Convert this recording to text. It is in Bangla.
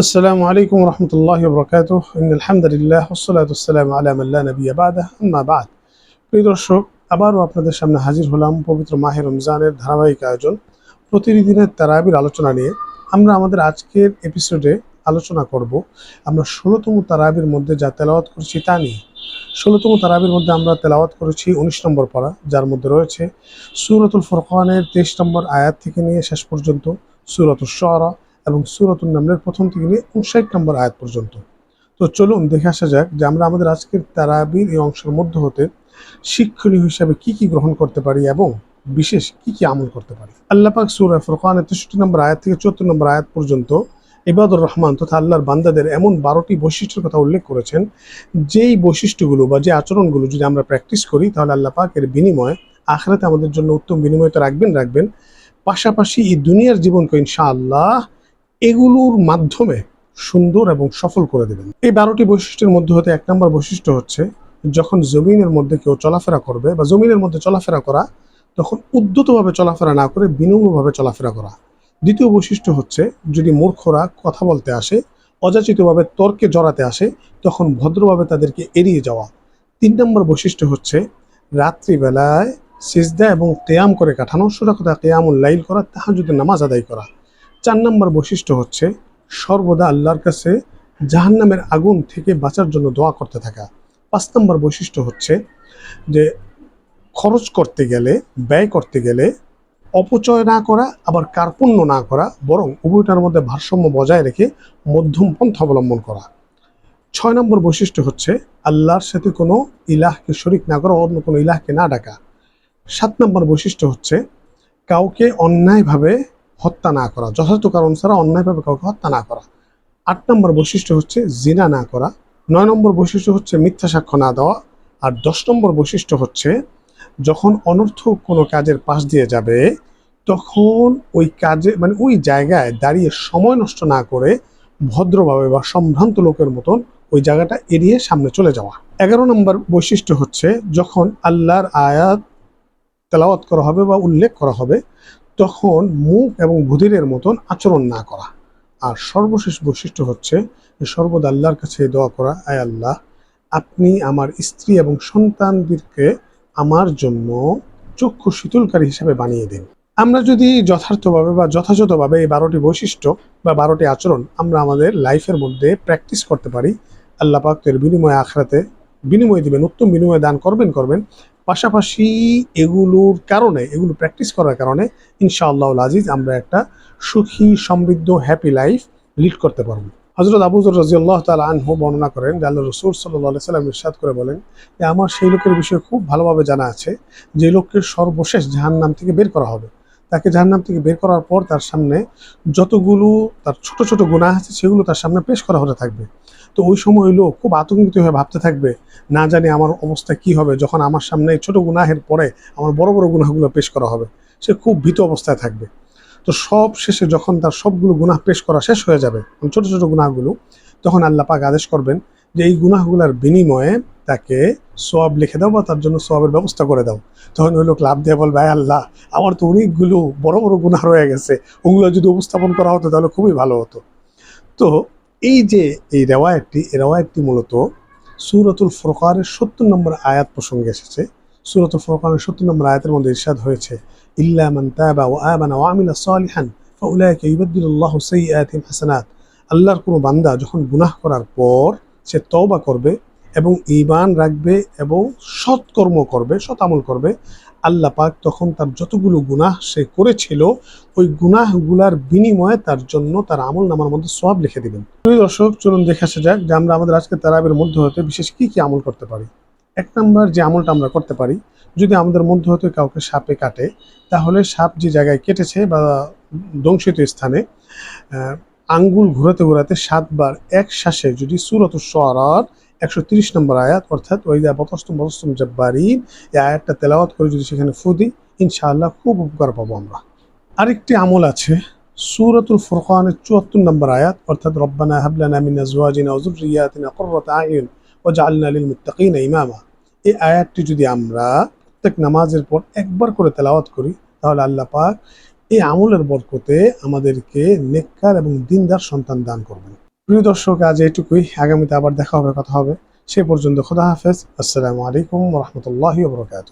السلام عليكم ورحمة الله وبركاته إن الحمد لله والصلاة والسلام على من لا نبي بعده أما بعد প্রিয় দর্শক আবারও আপনাদের সামনে হাজির হলাম পবিত্র মাহে রমজানের ধারাবাহিক আয়োজন প্রতিদিনের তারাবির আলোচনা নিয়ে আমরা আমাদের আজকের এপিসোডে আলোচনা করব আমরা ষোলোতম তারাবির মধ্যে যা তেলাওয়াত করছি তা নিয়ে ষোলোতম তারাবির মধ্যে আমরা তেলাওয়াত করেছি উনিশ নম্বর পড়া যার মধ্যে রয়েছে সুরতুল ফুরকানের তেইশ নম্বর আয়াত থেকে নিয়ে শেষ পর্যন্ত সুরতুল শরা এবং সুরতুল নামলের প্রথম থেকে নিয়ে উনষাট নম্বর আয়াত পর্যন্ত। তো চলুন দেখে আসা যাক যে আমরা আমাদের আজকের তারাবির এই অংশের মধ্য হতে শিক্ষণীয় হিসাবে কি কি গ্রহণ করতে পারি এবং বিশেষ কি কি আমল করতে পারি। আল্লাহ পাক সুরা ফুরকানের তেষট্টি নম্বর আয়াত থেকে চুয়াত্তর নম্বর আয়াত পর্যন্ত ইবাদুর রহমান তথা আল্লাহর বান্দাদের এমন বারোটি বৈশিষ্ট্যের কথা উল্লেখ করেছেন, যেই বৈশিষ্ট্যগুলো বা যে আচরণগুলো যদি আমরা প্র্যাকটিস করি, তাহলে আল্লাহ পাক এর বিনিময়ে আখরাতে আমাদের জন্য উত্তম বিনিময় তো রাখবেন রাখবেন। পাশাপাশি এই দুনিয়ার জীবনকে ইনশাআল্লাহ এগুলোর মাধ্যমে সুন্দর এবং সফল করে দেবেন। এই বারোটি বৈশিষ্ট্যের মধ্যে হতে এক নম্বর বৈশিষ্ট্য হচ্ছে, যখন জমিনের মধ্যে কেউ চলাফেরা করবে বা জমিনের মধ্যে চলাফেরা করা, তখন উদ্যতভাবে চলাফেরা না করে বিনম্রভাবে চলাফেরা করা। দ্বিতীয় বৈশিষ্ট্য হচ্ছে, যদি মূর্খরা কথা বলতে আসে, অযাচিতভাবে তর্কে জড়াতে আসে, তখন ভদ্রভাবে তাদেরকে এড়িয়ে যাওয়া। তিন নম্বর বৈশিষ্ট্য হচ্ছে, রাত্রিবেলায় সিজদা এবং কেয়াম করে কাটানো। সোজা কথা কেয়ামুল লাইল করা, তাহাজুদের নামাজ আদায় করা। চার নম্বর বৈশিষ্ট্য হচ্ছে সর্বদা আল্লাহর কাছে জাহান্নামের আগুন থেকে বাঁচার জন্য দোয়া করতে থাকা। পাঁচ নম্বর বৈশিষ্ট্য হচ্ছে যে খরচ করতে গেলে, ব্যয় করতে গেলে অপচয় না করা, আবার কার্পণ্য না করা, বরং উভয়টার মধ্যে ভারসাম্য বজায় রেখে মধ্যম পন্থা অবলম্বন করা। ছয় নম্বর বৈশিষ্ট্য হচ্ছে আল্লাহর সাথে কোনো ইলাহকে শরিক না করা, অন্য কোনো ইলাহকে না ডাকা। সাত নম্বর বৈশিষ্ট্য হচ্ছে কাউকে অন্যায়ভাবে হত্যা না করা, যথাযথ কারণ ছাড়া অন্যায়ভাবে কাউকে হত্যা না করা। আট নম্বর বৈশিষ্ট্য হচ্ছে জিনা না করা, নয় নম্বর বৈশিষ্ট্য হচ্ছে মিথ্যা সাক্ষ্য না দেওয়া, আর দশ নম্বর বৈশিষ্ট্য হচ্ছে যখন অনর্থক কোনো কাজের পাশ দিয়ে যাবে, তখন ওই কাজে মানে ওই জায়গায় দাঁড়িয়ে সময় নষ্ট না করে ভদ্রভাবে বা সম্ভ্রান্ত লোকের মতন ওই জায়গাটা এড়িয়ে সামনে চলে যাওয়া। এগারো নম্বর বৈশিষ্ট্য হচ্ছে যখন আল্লাহর আয়াত তেলাওয়াত করা হবে বা উল্লেখ করা হবে তখন মুখ এবং বুধিরের মতন আচরণ না করা। আর সর্বশেষ বৈশিষ্ট্য হচ্ছে সর্বদা আল্লাহর কাছে দোয়া করা, আয় আল্লাহ, আপনি আমার স্ত্রী এবং সন্তানদেরকে আমার জন্য চক্ষু শীতলকারী হিসাবে বানিয়ে দিন। আমরা যদি যথার্থভাবে বা যথাযথভাবে এই বারোটি বৈশিষ্ট্য বা বারোটি আচরণ আমরা আমাদের লাইফের মধ্যে প্র্যাকটিস করতে পারি, আল্লাহ পাক এর বিনিময়ে আখরাতে বিনিময় দিবেন, উত্তম বিনিময় দান করবেন করবেন। পাশাপাশি এগুলোর কারণে, এগুলো প্র্যাকটিস করার কারণে ইনশাআল্লাহ আজিজ আমরা একটা সুখী, সমৃদ্ধ হ্যাপি লাইফ লিড করতে পারব। হজরত আবুজর রাজিউল্লাহ তালা আনহু বর্ণনা করেন যে আল্লাহ রসুল সাল্লাহ সাল্লাম ইরশাদ করে বলেন যে আমার সেই লোকের বিষয়ে খুব ভালোভাবে জানা আছে যে লোককে সর্বশেষ জাহান্নাম থেকে বের করা হবে। তাকে জাহান্নাম থেকে বের করার পর তার সামনে যতগুলো, তার ছোট ছোট গুণা আছে সেগুলো তার সামনে পেশ করা হতে থাকবে। তো ওই সময় ওই লোক খুব আতঙ্কিত হয়ে ভাবতে থাকবে, না জানি আমার অবস্থা কি হবে, যখন আমার সামনে এই ছোট গুনাহের পরে আমার বড় বড় গুনাহগুলো পেশ করা হবে, সে খুব ভীত অবস্থায় থাকবে। তো সব শেষে যখন তার সবগুলো গুনাহ পেশ করা শেষ হয়ে যাবে মানে ছোট ছোট গুনাহগুলো, তখন আল্লাহ পাক আদেশ করবেন যে এই গুনাহগুলোর বিনিময়ে তাকে সোয়াব লিখে দাও বা তার জন্য সোয়াবের ব্যবস্থা করে দাও। তখন ওই লোক লাভ দিয়ে বলবে, "আয় আল্লাহ, আমার তো অনেকগুলো বড় বড় গুনাহ রয়ে গেছে, ওগুলো যদি উপস্থাপন করা হতো তাহলে খুবই ভালো হতো। তো এই যে এই রেওয়ায়তটি এই রেওয়ায়তটি মূলত সুরতুল ফরকারের সত্তর নম্বর আয়াত প্রসঙ্গে এসেছে। সুরতুল ফরকারের সত্তর নম্বর আয়াতের মধ্যে ইরশাদ হয়েছে, ইল্লা মান তাবা ওয়া আমানা ও আমিলা সালিহান ফাউলাইকা ইউবাদদিলুল্লাহু সাইয়্যাতিহিম হাসানাত। আল্লাহর কোনো বান্দা যখন গুনাহ করার পর সে তওবা করবে এবং ঈমান রাখবে এবং সৎকর্ম করবে, সৎ আমল করবে। আল্লাহ পাক তখন তার যতগুলো গুনাহ সে করেছিল, ওই গুনাহগুলার বিনিময়ে তার জন্য তার আমল নামার মধ্যে সব লিখে দিবেন। প্রিয় দর্শক, চলুন দেখে আসা যাক যে আমরা আমাদের আজকে তারাবের মধ্যে হতে বিশেষ কি কি আমল করতে পারি। এক নম্বর যে আমলটা আমরা করতে পারি, যদি আমাদের মধ্যে হতে কাউকে সাপে কাটে, তাহলে সাপ যে জায়গায় কেটেছে বা দংশিত স্থানে আঙ্গুল ঘোরাতে ঘোরাতে সাতবার এক শ্বাসে যদি সুরত সরার একশো তিরিশ নম্বর আয়াত, অর্থাৎ ওই যে বতস্তম বতস্তম জব্বারিন, এই আয়াতটা তেলাওয়াত করে যদি সেখানে ফুদি ইনশাআল্লাহ খুব উপকার পাবো আমরা। আরেকটি আমল আছে, সুরতুল ফুরকানের চুয়াত্তর নম্বর আয়াত, অর্থাৎ রব্বানা হাবলানা মিন আজওয়াজিনা ওয়া যুররিয়াতিনা কুররাতা আয়ুন ইমামা। এই আয়াতটি যদি আমরা প্রত্যেক নামাজের পর একবার করে তেলাওয়াত করি, তাহলে আল্লাহ পাক এই আমলের বরকতে আমাদেরকে নেককার এবং দিনদার সন্তান দান করবেন। প্রিয় দর্শক, আজ এইটুকুই। আগামীতে আবার দেখা হবে, কথা হবে। সে পর্যন্ত খোদা হাফেজ। আসসালামু আলাইকুম রহমতুল্লাহ বরকাত